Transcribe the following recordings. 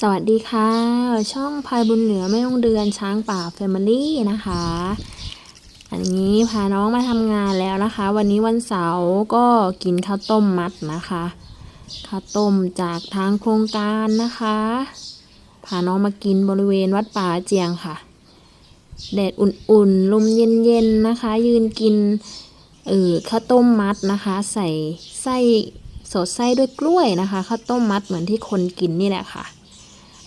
สวัสดีค่ะ ช่องพายบุญเหนือแม่องเดือนช้างป่าแฟมิลี่นะคะ อันนี้พาน้องมาทำงานแล้วนะคะ วันนี้วันเสาร์ก็กินข้าวต้มมัดนะคะข้าวต้มจากทางโครงการนะคะพาน้องมากินบริเวณวัดป่าเจียงค่ะแดดอุ่นๆ ลมเย็นๆนะคะ ยืนกินเออข้าวต้มมัดนะคะ ใส่ไส้สดไส้ด้วยกล้วยนะคะข้าวต้มมัดเหมือนที่คนกินนี่แหละค่ะ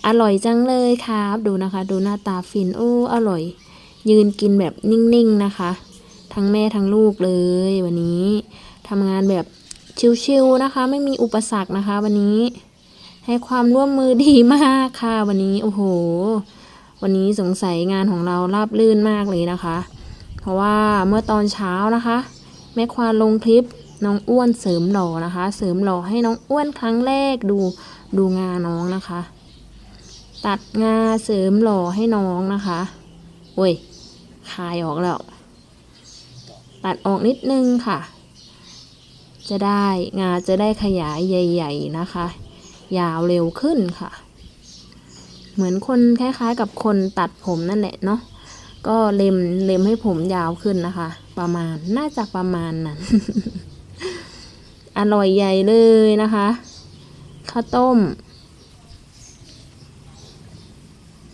อร่อยจังเลยครับ ดูนะคะ ดูหน้าตาฟินโอ้อร่อย ยืนกินแบบนิ่งๆนะคะ ทั้งแม่ทั้งลูกเลยวันนี้ทำงานแบบชิวๆนะคะ ไม่มีอุปสรรคนะคะ วันนี้ ให้ความร่วมมือดีมากค่ะ วันนี้โอ้โห วันนี้สงสัยงานของเราราบลื่นมากเลยนะคะ เพราะว่าเมื่อตอนเช้านะคะ แม่ควานลงคลิปน้องอ้วนเสริมหล่อนะคะ เสริมหล่อให้น้องอ้วนครั้งแรกดูดูงาน้องนะคะ ตัดงาเสริมหล่อให้น้องนะคะโอ้ยคายออกแล้ว ตัดออกนิดนึงค่ะ จะได้งาจะได้ขยายใหญ่ ๆนะคะ ยาวเร็วขึ้นค่ะ เหมือนคนคล้ายๆ กับคนตัดผมนั่นแหละเนาะก็เล็มเล็มให้ผมยาวขึ้นนะคะ ประมาณน่าจะประมาณนั้น อร่อยใหญ่เลยนะคะข้าวต้ม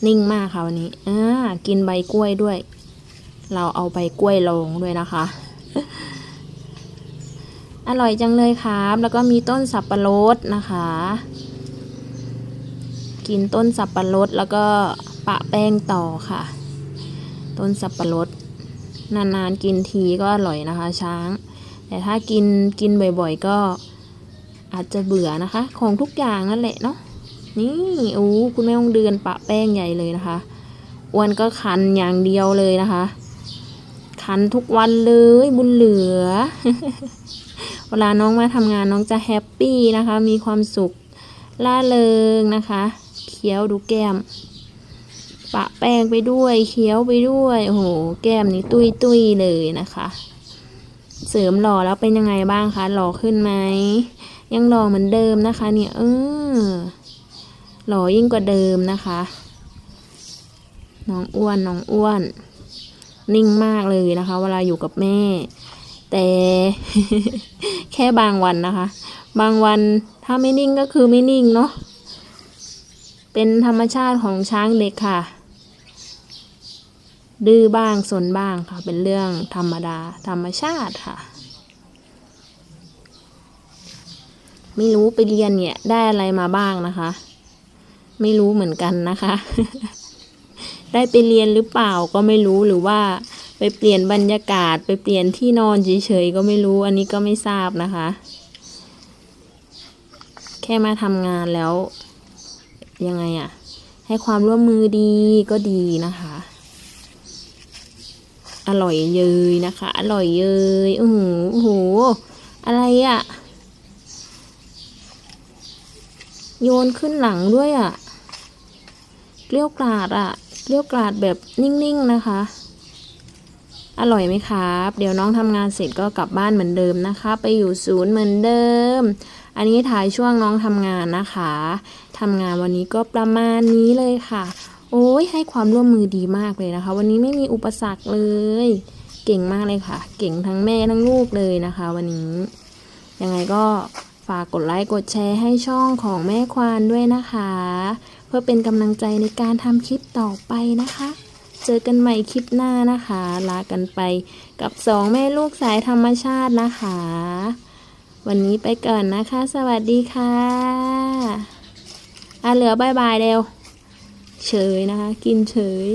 นิ่งมากค่ะวันนี้อ่ากินใบกล้วยด้วย เราเอาใบกล้วยลงด้วยนะคะ อร่อยจังเลยครับ แล้วก็มีต้นสับปะรดนะคะ กินต้นสับปะรดแล้วก็ปะแป้งต่อค่ะ ต้นสับปะรดนานๆกินทีก็อร่อยนะคะ ช้าง แต่ถ้ากินกินบ่อยๆก็อาจจะเบื่อนะคะ ของทุกอย่างนั่นแหละเนาะ นี่โอ้คุณแม่องเดือนปะแป้งใหญ่เลยนะคะอ้วนก็คันอย่างเดียวเลยนะคะ คันทุกวันเลยบุญเหลือ เวลาน้องมาทำงานน้องจะแฮปปี้นะคะ มีความสุขล่าเริงนะคะเคี้ยวดูแก้ม ปะแป้งไปด้วยเคี้ยวไปด้วยโอ้โหแก้มนี่ตุ้ยตุ้ยเลยนะคะ เสริมหล่อแล้วเป็นยังไงบ้างคะหล่อขึ้นไหมยังหล่อเหมือนเดิมนะคะ เนี่ยเออ หล่อยิ่งกว่าเดิมนะคะ น้องอ้วนน้องอ้วน นิ่งมากเลยนะคะ เวลาอยู่กับแม่ แต่แค่บางวันนะคะ บางวันถ้าไม่นิ่งก็คือไม่นิ่งเนาะเป็นธรรมชาติของช้างเด็กค่ะ ดื้อบ้างสนบ้างค่ะ เป็นเรื่องธรรมดา ธรรมชาติค่ะ ไม่รู้ไปเรียนเนี่ยได้อะไรมาบ้างนะคะ ไม่รู้เหมือนกันนะคะ ได้ไปเรียนหรือเปล่าก็ไม่รู้หรือว่าไปเปลี่ยนบรรยากาศไปเปลี่ยนที่นอนเฉยๆก็ไม่รู้อันนี้ก็ไม่ทราบนะคะ แค่มาทำงานแล้ว ยังไงอะให้ความร่วมมือดีก็ดีนะคะ อร่อยเยยนะคะ อร่อยเยยโอ้โหโอ้โหอะไรอะโยนขึ้นหลังด้วยอะ เกลี้ยวกราดอะเกลี้ยวกราดแบบนิ่งๆนะคะ อร่อยไหมครับ เดี๋ยวน้องทำงานเสร็จก็กลับบ้านเหมือนเดิมนะคะ ไปอยู่ศูนย์เหมือนเดิม อันนี้ถ่ายช่วงน้องทำงานนะคะทำงานวันนี้ก็ประมาณนี้เลยค่ะ โอ้ยให้ความร่วมมือดีมากเลยนะคะ วันนี้ไม่มีอุปสรรคเลย เก่งมากเลยค่ะ เก่งทั้งแม่ทั้งลูกเลยนะคะ วันนี้ ยังไงก็ฝากกดไลค์กดแชร์ให้ช่องของแม่ควานด้วยนะคะ พื่อเป็นกำลังใจในการทำคลิปต่อไปนะคะ เจอกันใหม่คลิปหน้านะคะ ลากันไปกับสองแม่ลูกสายธรรมชาตินะคะ วันนี้ไปก่อนนะคะ สวัสดีค่ะอะเหลือบายบายเร็วเฉยนะคะ กินเฉย